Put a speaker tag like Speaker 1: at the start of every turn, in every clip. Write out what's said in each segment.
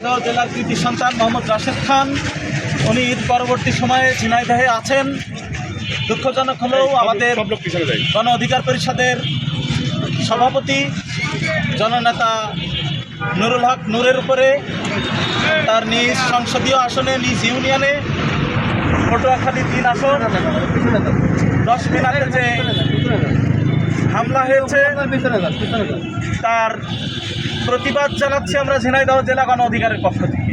Speaker 1: জেলার কৃতি সন্তান মোহাম্মদ রাশেদ খান। উনি ঈদ পরবর্তী সময়ে ঝিনাইদহে আছেন। দুঃখজনক হলেও আমাদের গণ অধিকার পরিষদের সভাপতি জননেতা নুরুল হক নূরের উপরে তার নিজ সংসদীয় আসনে নিজ ইউনিয়নে পটুয়াখালী তিন আসন দশ মিনারের যে হামলা হয়েছে তার প্রতিবাদ জানাচ্ছি আমরা ঝিনাইদহ জেলা গণ অধিকারের পক্ষ থেকে।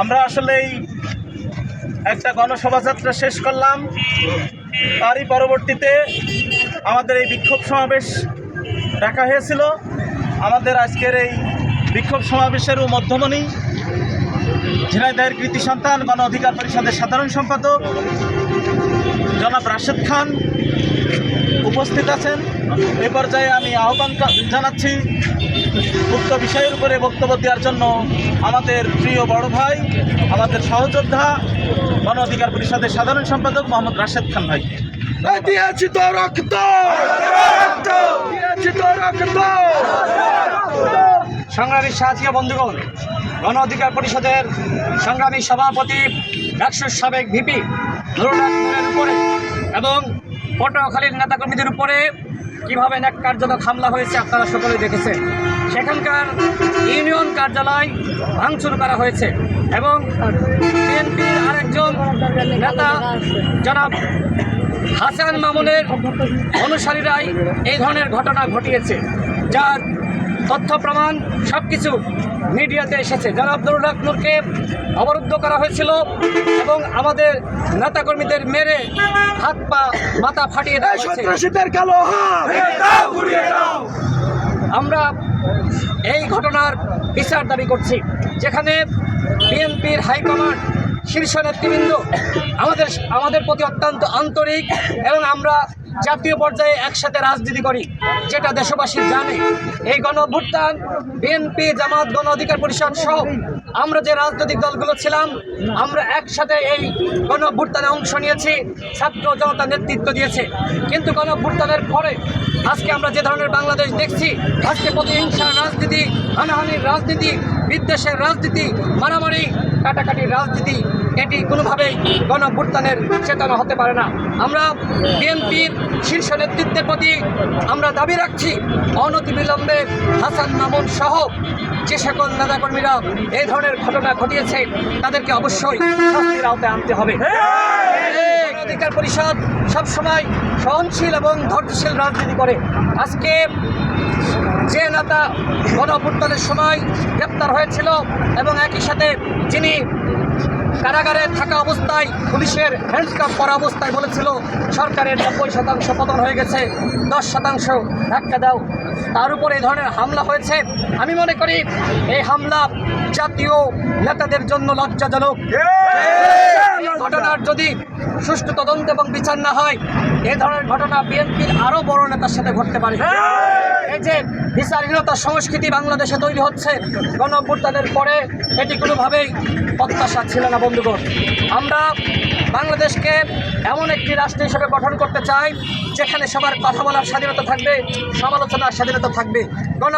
Speaker 1: আমরা আসলে এই একটা গণশোভাযাত্রা শেষ করলাম। তারই পরবর্তীতে আমাদের এই বিক্ষোভ সমাবেশ রাখা হয়েছিল। আমাদের আজকের এই বিক্ষোভ সমাবেশেরও মধ্যমণি, ঝিনাইদহের কৃতি সন্তান, গণ অধিকার পরিষদের সাধারণ সম্পাদক জনাব রাশেদ খান উপস্থিত আছেন। এ পর্যায়ে আমি আহ্বান জানাচ্ছি উক্ত বিষয়ের উপরে বক্তব্য দেওয়ার জন্য আমাদের প্রিয় বড় ভাই আমাদের সহযোদ্ধা গণ অধিকার পরিষদের সাধারণ সম্পাদক মোহাম্মদ রাশেদ খান ভাইকে
Speaker 2: দিয়েছি তো রক্ত! দিয়েছি তো রক্ত!
Speaker 3: সংগ্রামী সাথী বন্ধুগণ গণ অধিকার পরিষদের সংগ্রামী সভাপতি একশো সাবেক ভিপি উপরে এবং পটুয়াখালীর নেতাকর্মীদের উপরে কীভাবে এক ন্যাক্কারজনক হামলা হয়েছে আপনারা সকলেই দেখেছেন। সেখানকার ইউনিয়ন কার্যালয় ভাঙচুর করা হয়েছে এবং বিএনপির আরেকজন নেতা জনাব হাসান মামুনের অনুসারীরাই এই ধরনের ঘটনা ঘটিয়েছে, যার তথ্য প্রমাণ সব কিছু মিডিয়াতে এসেছে। যারা আব্দুল রাক নূরকে অবরুদ্ধ করা হয়েছিল এবং আমাদের নেতাকর্মীদের মেরে হাত পা মাথা ফাটিয়ে দেওয়া আমরা এই ঘটনার বিচার দাবি করছি যেখানে বিএনপির হাইকমান্ড শীর্ষ নেতৃবৃন্দ আমাদের আমাদের প্রতি অত্যন্ত আন্তরিক এবং আমরা জাতীয় পর্যায়ে একসাথে রাজনীতি করি, যেটা দেশবাসী জানে। এই গণ বিএনপি জামাত, গণ অধিকার পরিষদ সহ আমরা যে রাজনৈতিক দলগুলো ছিলাম, আমরা একসাথে এই গণ অংশ নিয়েছি, ছাত্র জনতা নেতৃত্ব দিয়েছে। কিন্তু গণ পরে আজকে আমরা যে ধরনের বাংলাদেশ দেখছি, আজকে প্রতিহিংসার রাজনীতি, হানাহানির রাজনীতি, বিদ্বেষের রাজনীতি, মারামারি, কাটাকাটির রাজনীতি এটি কোনোভাবেই গণভ্যুত্থানের চেতনা হতে পারে না। আমরা বিএনপির শীর্ষ নেতৃত্বের প্রতি আমরা দাবি রাখছি অনতিবিলম্বে হাসান মামুন সহ যে সকল নেতাকর্মীরা এই ধরনের ঘটনা ঘটিয়েছে, তাদেরকে অবশ্যই শাস্তির আওতায় আনতে হবে। গণ অধিকার পরিষদ সবসময় সহনশীল এবং ধৈর্যশীল রাজনীতি করে। আজকে যে নেতা গণঅভ্যুত্থানের সময় গ্রেপ্তার হয়েছিল এবং একই সাথে যিনি কারাগারে থাকা অবস্থায় পুলিশের হ্যান্ডকাপ করা অবস্থায় বলেছিল, সরকারের নব্বই শতাংশ পতন হয়ে গেছে, দশ শতাংশ ধাক্কা দাও। তার উপর এই ধরনের হামলা হয়েছে। আমি মনে করি এই হামলা জাতীয় নেতাদের জন্য লজ্জাজনক। ঘটনার যদি সুষ্ঠু তদন্ত এবং বিচার না হয় এই ধরনের ঘটনা বিএনপির আরও বড় নেতার সাথে ঘটতে পারে। এই যে বিচারহীনতার সংস্কৃতি বাংলাদেশে তৈরি হচ্ছে গণ পরে এটি কোনোভাবেই প্রত্যাশা ছিল না, বন্ধুগণ। আমরা বাংলাদেশকে এমন একটি রাষ্ট্র হিসেবে গঠন করতে চাই, যেখানে সবার কথা বলার স্বাধীনতা থাকবে, সমালোচনার স্বাধীনতা থাকবে। গণ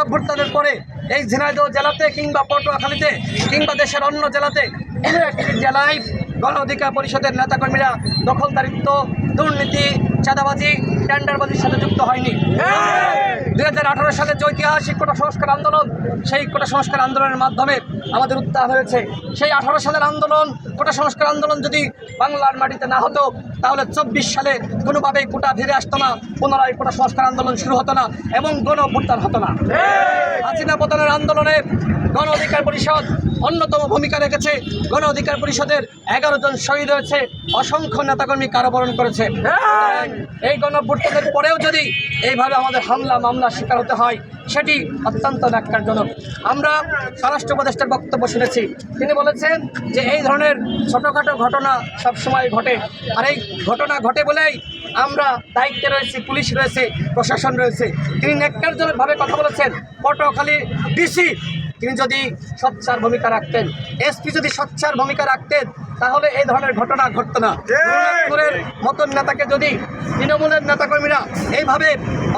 Speaker 3: পরে এই ঝিনাইদহ জেলাতে কিংবা পটুয়াখালীতে কিংবা দেশের অন্য জেলাতে একটি জেলায় গণ অধিকার পরিষদের নেতাকর্মীরা দখলদারিত্ব, দুর্নীতি, চাঁদাবাজি, টেন্ডারবাজির সাথে যুক্ত হয়নি। দুই হাজার সালের যে ঐতিহাসিক কোটা সংস্কার আন্দোলন, সেই কোটা সংস্কার আন্দোলনের মাধ্যমে আমাদের উত্থান হয়েছে। সেই আঠারো সালের আন্দোলন কোটা সংস্কার আন্দোলন যদি বাংলার মাটিতে না হতো, তাহলে চব্বিশ সালে কোনোভাবেই কোটা ফিরে আসতো না, পুনরায় কোটা সংস্কার আন্দোলন শুরু হতো না, এবং গণ অভ্যুত্থান হতো না। হাসিনা পতনের আন্দোলনে গণ অধিকার পরিষদ অন্যতম ভূমিকা রেখেছে। গণ অধিকার পরিষদের এগারো জন শহীদ হয়েছে, অসংখ্য নেতাকর্মী কারাবরণ করেছে। এই গণ অভ্যুত্থানের পরেও যদি এইভাবে আমাদের হামলা, মামলার শিকার হতে হয়, সেটি অত্যন্ত ন্যাক্কারজনক। আমরা স্বরাষ্ট্র উপদেষ্টার বক্তব্য শুনেছি। তিনি বলেছেন যে এই ধরনের ছোটোখাটো ঘটনা সব সময় ঘটে। আর এই ঘটনা ঘটে বলেই আমরা দায়িত্বে রয়েছি, পুলিশ রয়েছে, প্রশাসন রয়েছে। তিনি ন্যাক্কারজনকভাবে কথা বলেছেন। পটুয়াখালী ডিসি তিনি যদি সচ্চার ভূমিকা রাখতেন এসপি যদি সচ্চার ভূমিকা রাখতেন তাহলে এই ধরনের ঘটনা ঘটত না। মতন নেতাকে যদি তৃণমূলের নেতাকর্মীরা এইভাবে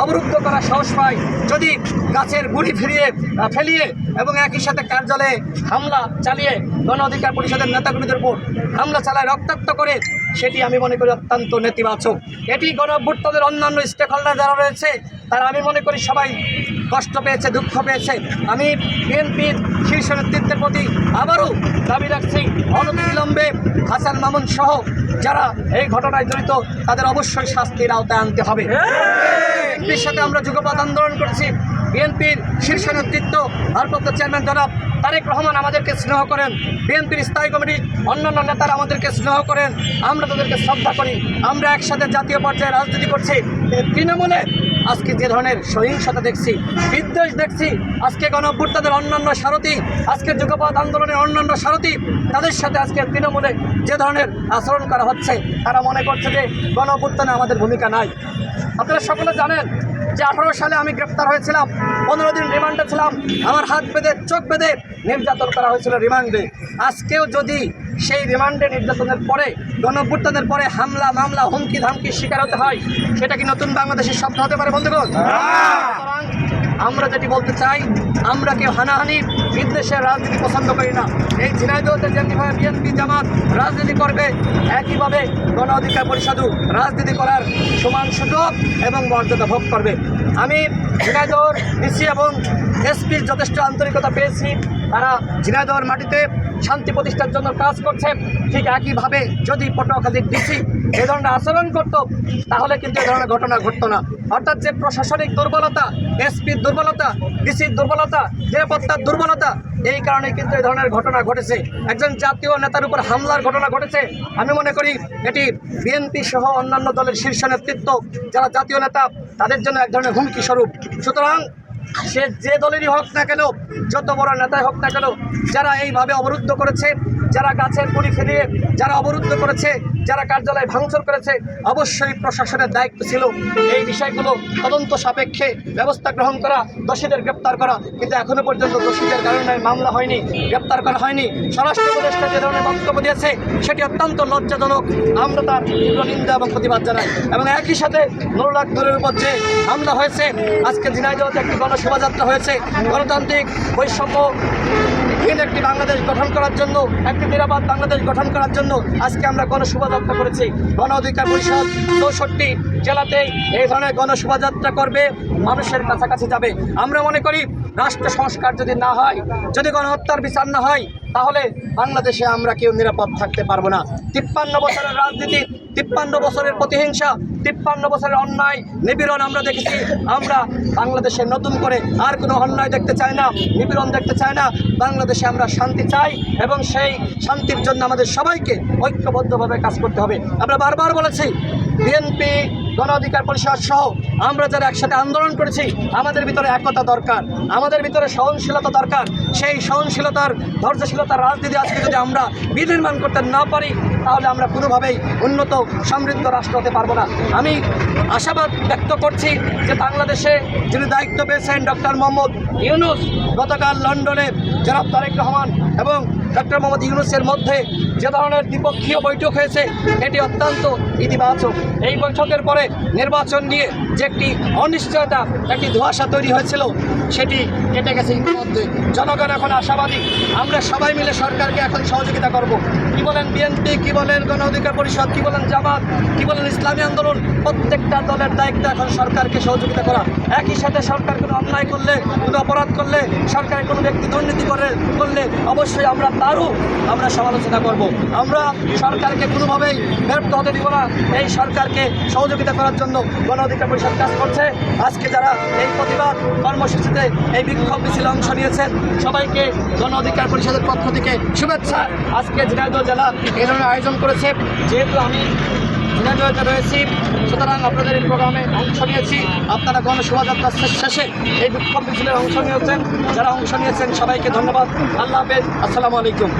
Speaker 3: অবরুদ্ধ করার সাহস পায় যদি গাছের গুড়ি ফিরিয়ে ফেলিয়ে এবং একই সাথে কার্যালয়ে হামলা চালিয়ে গণ অধিকার পরিষদের নেতাকর্মীদের উপর হামলা চালায় রক্তাক্ত করে সেটি আমি মনে করি অত্যন্ত নেতিবাচক। এটি গণভ্যুত্থানের অন্যান্য স্টেক হোল্ডার যারা রয়েছে তারা আমি মনে করি সবাই কষ্ট পেয়েছে, দুঃখ পেয়েছে। আমি বিএনপির শীর্ষ নেতৃত্বের প্রতি আবারও দাবি রাখছি, অনতিবিলম্বে হাসান মামুন সহ যারা এই ঘটনায় জড়িত, তাদের অবশ্যই শাস্তির আওতায় আনতে হবে। বিএনপির সাথে আমরা যুগপাত আন্দোলন করেছি। বিএনপির শীর্ষ নেতৃত্ব, ভারপ্রাপ্ত চেয়ারম্যান জনাব তারেক রহমান আমাদেরকে স্নেহ করেন। বিএনপির স্থায়ী কমিটির অন্যান্য নেতারা আমাদেরকে স্নেহ করেন। আমরা তাদেরকে শ্রদ্ধা করি। আমরা একসাথে জাতীয় পর্যায়ে রাজনীতি করছি। তৃণমূলে আজকে যে ধরনের সহিংসতা দেখছি, বিদ্বেষ দেখছি, আজকে গণভ্যুত্থানের অন্যান্য সারথি আজকে যুগপথ আন্দোলনের অন্যান্য সারথি, তাদের সাথে আজকে তৃণমূলে যে ধরনের আচরণ করা হচ্ছে, তারা মনে করছে যে গণভ্যুত্থানে আমাদের ভূমিকা নাই। আপনারা সকলে জানেন যে আঠারো সালে আমি গ্রেপ্তার হয়েছিলাম পনেরো দিন রিমান্ডে ছিলাম আমার হাত বেঁধে চোখ বেঁধে নির্যাতন করা হয়েছিল রিমান্ডে। আজকেও যদি সেই রিমান্ডে নির্যাতনের পরে গণভ্যুত্থানের পরে হামলা মামলা হুমকি ধামকি শিকার হতে হয় সেটা কি নতুন বাংলাদেশের স্বপ্ন হতে পারে বন্ধুগণ? আমরা যেটি বলতে চাই, আমরা কেউ হানাহানি, বিদ্বেষের রাজনীতি পছন্দ করি না। এই ঝিনাইদহতে যেমনিভাবে বিএনপি জামাত রাজনীতি করবে, একইভাবে গণ অধিকার পরিষদও রাজনীতি করার সমান সুযোগ এবং মর্যাদা ভোগ করবে। আমি ঝিনাইদহর ডিসি এবং এসপির যথেষ্ট আন্তরিকতা পেয়েছি। তারা ঝিনাইদহর মাটিতে শান্তি প্রতিষ্ঠার জন্য কাজ করছে। ঠিক একইভাবে যদি পটুয়াখালীর ডিসি এ ধরনের আচরণ করত, তাহলে কিন্তু এ ধরনের ঘটনা ঘটতো না। অর্থাৎ যে প্রশাসনিক দুর্বলতা, এসপির দুর্বলতা, ডিসির দুর্বলতা, নিরাপত্তার দুর্বলতা, এই কারণে কিন্তু এই ধরনের ঘটনা ঘটেছে। একজন জাতীয় নেতার উপর হামলার ঘটনা ঘটেছে। আমি মনে করি এটি বিএনপি সহ অন্যান্য দলের শীর্ষ নেতৃত্ব, যারা জাতীয় নেতা তাদের জন্য এক ধরনের হুমকি স্বরূপ। সুতরাং সে যে দলেরই হোক না কেন, যত বড় নেতাই হোক না কেন, যারা এইভাবে অবরুদ্ধ করেছে যারা গাছের গুড়ি ফেলিয়ে যারা অবরুদ্ধ করেছে, যারা কার্যালয় ভাঙচুর করেছে, অবশ্যই প্রশাসনের দায়িত্ব ছিল। এই বিষয়গুলো তদন্ত সাপেক্ষে ব্যবস্থা গ্রহণ করা, দোষীদের গ্রেপ্তার করা। কিন্তু এখনও পর্যন্ত দোষীদের কারণে মামলা হয়নি, গ্রেপ্তার করা হয়নি। স্বরাষ্ট্র উপদেষ্টা যে ধরনের বক্তব্য দিয়েছে, সেটি অত্যন্ত লজ্জাজনক। আমরা তার তীব্র নিন্দা এবং প্রতিবাদ জানাই। এবং একই সাথে নুরুল্লাহ দূরের উপর যে হামলা হয়েছে, আজকে ঝিনাইদহতে একটি গণশোভাযাত্রা হয়েছে। গণতান্ত্রিক বৈষম্য একটি বাংলাদেশ গঠন করার জন্য একটি নিরাপদ বাংলাদেশ গঠন করার জন্য আজকে আমরা গণশোভাযাত্রা করেছি। গণ অধিকার পরিষদ চৌষট্টি জেলাতেই এই ধরনের গণশোভাযাত্রা করবে, মানুষের কাছাকাছি যাবে। আমরা মনে করি রাষ্ট্র সংস্কার যদি না হয়, যদি গণহত্যার বিচার না হয়, তাহলে বাংলাদেশে আমরা কেউ নিরাপদ থাকতে পারব না। তিপ্পান্ন বছরের রাজনীতি, তিপ্পান্ন বছরের প্রতিহিংসা তিপ্পান্ন বছরের অন্যায়, নিপীড়ন আমরা দেখেছি। আমরা বাংলাদেশে নতুন করে আর কোনো অন্যায় দেখতে চাই না, নিপীড়ন দেখতে চাই না। বাংলাদেশে আমরা শান্তি চাই এবং সেই শান্তির জন্য আমাদের সবাইকে ঐক্যবদ্ধভাবে কাজ করতে হবে। আমরা বারবার বলেছি, বিএনপি গণ অধিকার পরিষদ সহ আমরা যারা একসাথে আন্দোলন করেছি, আমাদের ভিতরে একতা দরকার, আমাদের ভিতরে সহনশীলতা দরকার। সেই সহনশীলতার, ধৈর্যশীলতার রাজনীতি আজকে যদি আমরা বিনির্মাণ করতে না পারি, তাহলে আমরা কোনোভাবেই উন্নত, সমৃদ্ধ রাষ্ট্র হতে পারব না। আমি আশাবাদ ব্যক্ত করছি যে বাংলাদেশে যিনি দায়িত্ব পেয়েছেন ডক্টর মোহাম্মদ ইউনুস, গতকাল লন্ডনে জনাব তারেক রহমান এবং ডক্টর মোহাম্মদ ইউনুসের মধ্যে যে ধরনের দ্বিপক্ষীয় বৈঠক হয়েছে, এটি অত্যন্ত ইতিবাচক। এই বৈঠকের পরে নির্বাচন নিয়ে যে একটি অনিশ্চয়তা, একটি ধোঁয়াশা তৈরি হয়েছিল, সেটি কেটে গেছে ইতিমধ্যে। জনগণ এখন আশাবাদী। আমরা সবাই মিলে সরকারকে এখন সহযোগিতা করব। কি বলেন বিএনপি? কি বলেন গণ অধিকার পরিষদ? কি বলেন জামাত? কি বলেন ইসলামী আন্দোলন? প্রত্যেকটা দলের দায়িত্ব এখন সরকারকে সহযোগিতা করা। একই সাথে সরকার কোনো অন্যায় করলে, কোনো অপরাধ করলে, সরকারের কোনো ব্যক্তি দুর্নীতি করে করলে অবশ্যই আমরা তারও আমরা সমালোচনা করব। আমরা সরকারকে কোনোভাবেই ব্যর্থ হতে দিব না। এই সরকারকে সহযোগিতা করার জন্য গণ অধিকার পরিষদ কাজ করছে। আজকে যারা এই প্রতিবাদ কর্মসূচিতে এই বিক্ষোভ মিছিলে অংশ নিয়েছেন, সবাইকে গণ অধিকার পরিষদের পক্ষ থেকে শুভেচ্ছা। আজকে ঝিনাইদহ জেলা এই ধরনের আয়োজন করেছে। যেহেতু আমি ঝিনাইদহতে রয়েছি সুতরাং আপনাদের এই প্রোগ্রামে অংশ নিয়েছি। আপনারা শেষ- শেষে এই বিক্ষোভ মিছিলে অংশ নিয়েছেন। যারা অংশ নিয়েছেন, সবাইকে ধন্যবাদ। আল্লাহ হাফেজ। আসসালামু আলাইকুম।